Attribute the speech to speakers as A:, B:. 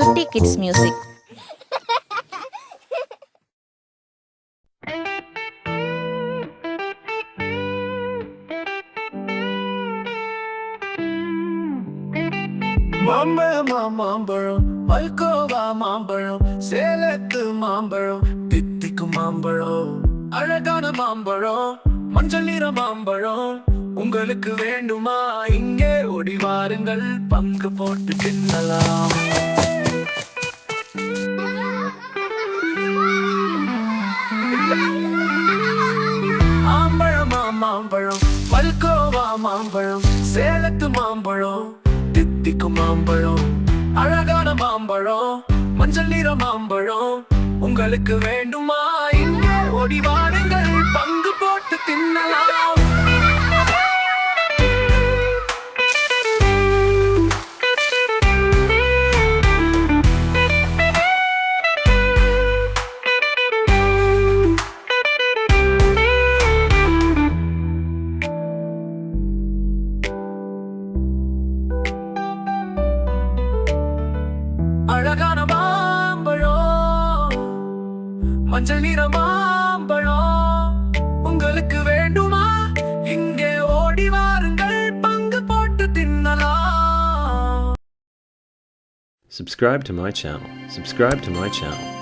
A: சுட்டி kids music.
B: மாம்பழமா மாம்பழம் மல்கோவா மாம்பழம் சேலத்து மாம்பழம் தித்திக்கும் மாம்பழம் அழகான மாம்பழம் மஞ்சள் நிற மாம்பழம் உங்களுக்கு வேண்டுமா? இங்கே ஓடி வாருங்கள் பங்கு போட்டு தின்னலாம். மாம்பழம் சேலத்து மாம்பழம் தித்திக்கும் மாம்பழம் அழகான மாம்பழம் மஞ்சள் நிற மாம்பழம் உங்களுக்கு வேண்டுமா? இங்கே ஓடி அழகான மாம்பழம். மஞ்சள் நிற மாம்பழம். உங்களுக்கு வேண்டுமா? இங்கே ஓடி வாருங்கள். பங்கு போட்டு தின்னலாம்.
C: Subscribe to my channel. Subscribe to my channel.